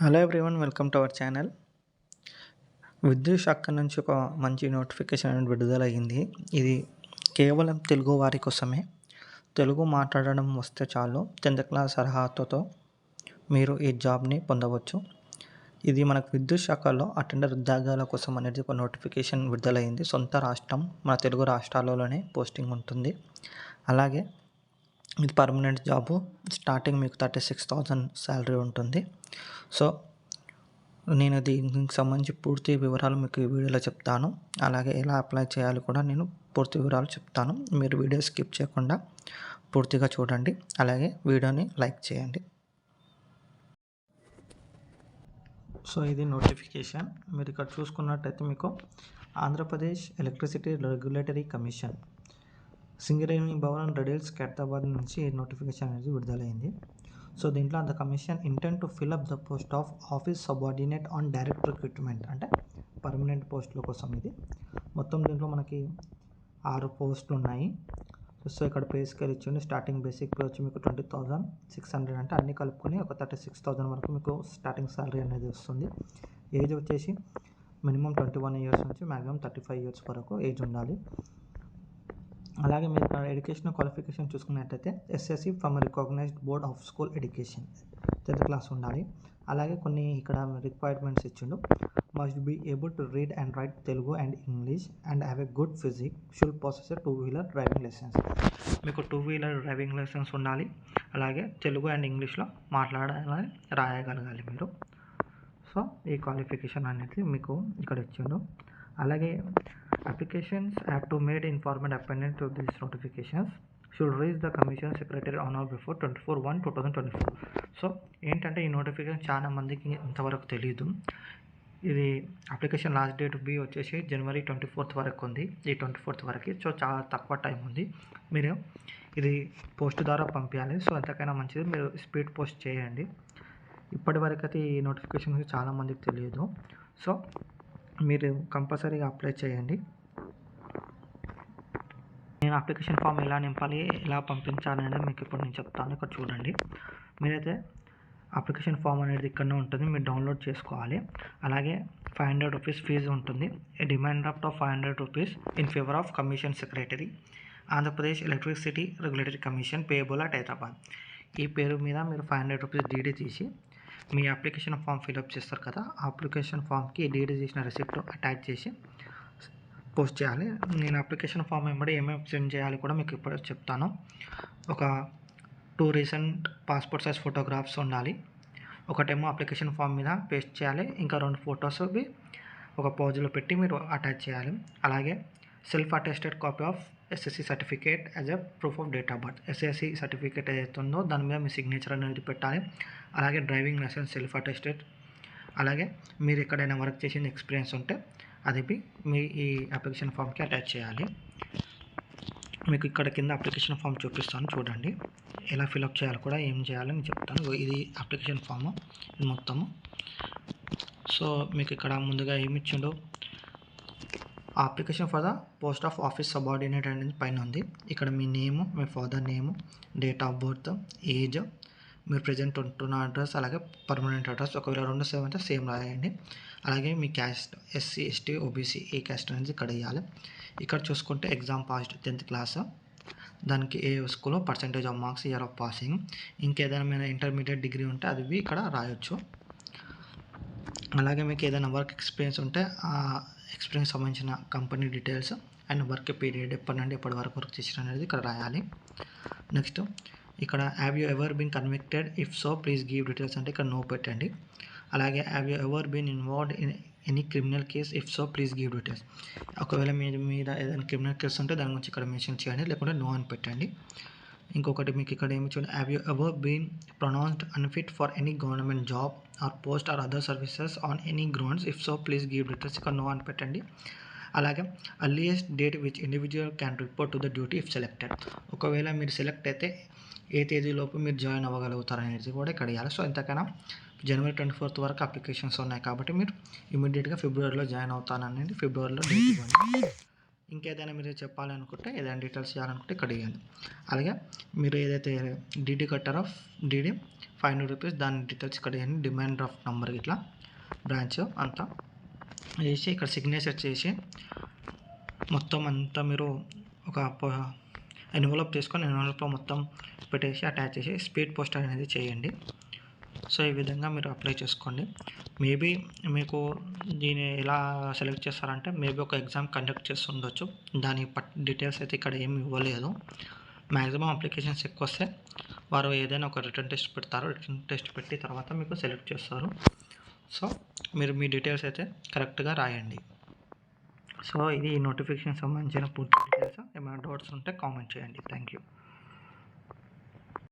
Hello everyone welcome to our channel విద్యుత్ శాఖ నుంచి ఒక మంచి నోటిఫికేషన్ అనేది విడుదలయ్యింది. ఇది కేవలం తెలుగు వారి కోసమే. తెలుగు మాట్లాడడం వస్తే చాలు టెన్త్ క్లాస్ అర్హతతో మీరు ఈ జాబ్ని పొందవచ్చు. ఇది మనకు విద్యుత్ శాఖలో అటెండర్ ఉద్యోగాల కోసం అనేది ఒక నోటిఫికేషన్ విడుదలైంది సొంత రాష్ట్రం మన తెలుగు రాష్ట్రాలలోనే పోస్టింగ్ ఉంటుంది. అలాగే ఇది పర్మనెంట్ జాబు. స్టార్టింగ్ మీకు థర్టీ సిక్స్ థౌజండ్ శాలరీ ఉంటుంది. సో నేను దీనికి సంబంధించి పూర్తి వివరాలు మీకు ఈ వీడియోలో చెప్తాను. అలాగే ఎలా అప్లై చేయాలి కూడా నేను పూర్తి వివరాలు చెప్తాను. మీరు వీడియో స్కిప్ చేయకుండా పూర్తిగా చూడండి. అలాగే వీడియోని లైక్ చేయండి. సో ఇది నోటిఫికేషన్. మీరు ఇక్కడ చూసుకున్నట్టయితే మీకు Andhra Pradesh electricity regulatory commission Singareni Bhavan Red Hills Khairatabad నుంచి నోటిఫికేషన్ అనేది విడుదలైంది. సో దీంట్లో the commission intent to fill up the post of office subordinate on direct recruitment అంటే పర్మనెంట్ పోస్టుల కోసం ఇది. మొత్తం దీంట్లో మనకి ఆరు పోస్టులు ఉన్నాయి. సో ఇక్కడ పే స్కేల్ ఇచ్చింది స్టార్టింగ్ బేసిక్ పే వచ్చి మీకు ట్వంటీ థౌసండ్ సిక్స్ హండ్రెడ్ అంటే అన్ని కలుపుకొని ఒక థర్టీ సిక్స్ థౌసండ్ వరకు మీకు స్టార్టింగ్ సాలరీ అనేది వస్తుంది. ఏజ్ వచ్చేసి మినిమం ట్వంటీ వన్ ఇయర్స్ నుంచి మ్యాక్సిమం థర్టీ ఫైవ్ ఇయర్స్ వరకు ఏజ్ ఉండాలి. అలాగే మీరు ఇక్కడ ఎడ్యుకేషన్ క్వాలిఫికేషన్ చూసుకున్నట్టయితే SSC from recognised board of school education tenth class ఉండాలి. అలాగే కొన్ని ఇక్కడ రిక్వైర్మెంట్స్ ఇచ్చిండు. Must be able to read and write Telugu and English and have a good physique should possess two wheeler driving licence మీకు two wheeler driving licence ఉండాలి. అలాగే Telugu and ఇంగ్లీష్లో మాట్లాడాలి రాయగలగాలి మీరు. సో ఈ క్వాలిఫికేషన్ అనేది మీకు ఇక్కడ ఇచ్చిండు. అలాగే applications have to made informed appended to this notifications should reach the commission secretary on or before twenty four one two thousand twenty four so ఏంటంటే ఈ నోటిఫికేషన్ చాలా మందికి ఇంతవరకు తెలియదు ఇది అప్లికేషన్ లాస్ట్ డేట్ బి వచ్చేసి జనవరి ట్వంటీ ఫోర్త్ వరకు ఉంది. ఈ ట్వంటీ ఫోర్త్ వరకు సో చాలా తక్కువ టైం ఉంది. మీరు ఇది పోస్ట్ ద్వారా పంపించాలి సో ఎంతకైనా మంచిది. మీరు స్పీడ్ పోస్ట్ చేయండి. ఇప్పటి వరకు అయితే ఈ నోటిఫికేషన్ గురించి చాలా మందికి తెలియదు సో మీరు కంపల్సరీగా అప్లై చేయండి. నేను అప్లికేషన్ ఫామ్ ఎలా నింపాలి ఎలా పంపించాలి అనేది మీకు ఇప్పుడు నేను చెప్తాను. ఇక్కడ చూడండి. మీరైతే అప్లికేషన్ ఫామ్ అనేది ఇక్కడనే ఉంటుంది. మీరు డౌన్లోడ్ చేసుకోవాలి. అలాగే ఫైవ్ హండ్రెడ్ రూపీస్ ఫీజు ఉంటుంది. Demand draft of five hundred rupees in favour of commission secretary. Andhra Pradesh electricity regulatory commission payable at Hyderabad. ఈ పేరు మీద మీరు ఫైవ్ హండ్రెడ్ రూపీస్ డీడీ తీసి మీ అప్లికేషన్ ఫామ్ ఫిలప్ చేస్తారు కదా. ఆ అప్లికేషన్ ఫామ్కి డీడీ చేసిన రిసిప్ట్ అటాచ్ చేసి పోస్ట్ చేయాలి. నేను అప్లికేషన్ ఫామ్ వెంబడి ఏమేమి సెండ్ చేయాలి కూడా మీకు ఇప్పుడు చెప్తాను. ఒక two recent passport size photographs ఉండాలి. ఒకటేమో అప్లికేషన్ ఫామ్ మీద పేస్ట్ చేయాలి. ఇంకా రెండు ఫొటోస్ ఒక పోజులో పెట్టి మీరు అటాచ్ చేయాలి. అలాగే self attested copy of SSC certificate as a proof of date of birth. SSC certificate ఏదైతే ఉందో దాని మీద మీ సిగ్నేచర్ అనేది పెట్టాలి. అలాగే డ్రైవింగ్ లైసెన్స్ సెల్ఫ్ అటెస్టెడ్. అలాగే మీరు ఎక్కడైనా వర్క్ చేసిన ఎక్స్పీరియన్స్ ఉంటే అది మీ ఈ అప్లికేషన్ ఫామ్కి అటాచ్ చేయాలి. మీకు ఇక్కడ కింద అప్లికేషన్ ఫామ్ చూపిస్తాను చూడండి. ఎలా ఫిలప్ చేయాలి కూడా ఏం చేయాలని చెప్తాను. ఇది అప్లికేషన్ ఫామ్ ఇది మొత్తము. సో మీకు ఇక్కడ ముందుగా ఏమి ఇచ్చిండో ఆ application for the post of office subordinate అనేది పైన ఉంది. ఇక్కడ మీ name me father name date of birth age మీరు ప్రజెంట్ ఉంటున్న అడ్రస్ అలాగే పర్మనెంట్ అడ్రస్ ఒకవేళ రెండు సేమ్ అయితే సేమ్ రాయండి. అలాగే మీ క్యాస్ట్ ఎస్సీ ఎస్టీ ఓబీసీ ఏ క్యాస్ట్ అనేది ఇక్కడ వేయాలి ఇక్కడ చూసుకుంటే ఎగ్జామ్ పాస్ట్ టెన్త్ క్లాస్ దానికి ఏ స్కూల్లో percentage of marks year of passing ఇంకేదైనా మీద ఇంటర్మీడియట్ డిగ్రీ ఉంటే అది ఇక్కడ రాయొచ్చు. అలాగే మీకు ఏదైనా వర్క్ ఎక్స్పీరియన్స్ ఉంటే ఆ ఎక్స్పీరియన్స్ సంబంధించిన company details and work period ఎప్పటి నుండి ఎప్పటి వరకు వర్క్ చేసిన అనేది ఇక్కడ రాయాలి. నెక్స్ట్ ఇక్కడ have you ever been convicted if so please give details అంటే ఇక్కడ నో పెట్టండి. అలాగే have you ever been involved in any criminal case if so please give details ఒకవేళ మీ మీద ఏదైనా క్రిమినల్ కేసు ఉంటే దాని గురించి ఇక్కడ మెన్షన్ చేయండి. లేకుంటే నో అని పెట్టండి. ఇంకొకటి మీకు ఇక్కడ ఏమి చూడండి have you ever been pronounced unfit for any government job or post or other services on any grounds if so please give details ఇక్కడ నో అని పెట్టండి. అలాగే earliest date which individual can report to the duty if selected ఒకవేళ మీరు select అయితే ఏ తేదీలోపు మీరు join అవ్వగలుగుతారు అనేది కూడా ఇక్కడ ఇవ్వాలి సో ఎంతకైనా జనవరి ట్వంటీ ఫోర్త్ వరకు అప్లికేషన్స్ ఉన్నాయి కాబట్టి మీరు ఇమీడియట్గా ఫిబ్రవరిలో జాయిన్ అవుతాననేది ఫిబ్రవరిలో డేట్ ఇవ్వండి. ఇంకేదైనా మీరు చెప్పాలనుకుంటే ఏదైనా డీటెయిల్స్ చేయాలనుకుంటే ఇక్కడ ఇవ్వండి. అలాగే మీరు ఏదైతే డీడీ కట్టారో డీడీ ఫైవ్ హండ్రెడ్ రూపీస్ దాని డీటెయిల్స్ ఇక్కడ ఇవ్వండి. డిమాండ్ డ్రాఫ్ట్ నెంబర్ ఇట్లా బ్రాంచ్ అంతా వేసి ఇక్కడ సిగ్నేచర్ చేసి మొత్తం అంతా మీరు ఒక ఎన్వలప్ తీసుకొని ఎన్వలప్లో మొత్తం పెట్టేసి అటాచ్ చేసి స్పీడ్ పోస్టర్ అనేది చేయండి. సో ఈ విధంగా మీరు అప్లై చేసుకోండి. మేబీ మీకు దీన్ని ఎలా సెలెక్ట్ చేస్తారంటే మేబీ ఒక ఎగ్జామ్ కండక్ట్ చేసి ఉండొచ్చు. దాని పట్ డీటెయిల్స్ అయితే ఇక్కడ ఏమి ఇవ్వలేదు. మ్యాక్సిమం అప్లికేషన్స్ ఎక్కువ వస్తే వారు ఏదైనా ఒక రిటర్న్ టెస్ట్ పెడతారు. రిటర్న్ టెస్ట్ పెట్టి తర్వాత మీకు సెలెక్ట్ చేస్తారు. సో మీరు మీ డీటెయిల్స్ అయితే కరెక్ట్గా రాయండి. సో ఇది నోటిఫికేషన్ సంబంధించిన పూర్తి డీటెయిల్స్. ఏమైనా డౌట్స్ ఉంటే కామెంట్ చేయండి. Thank you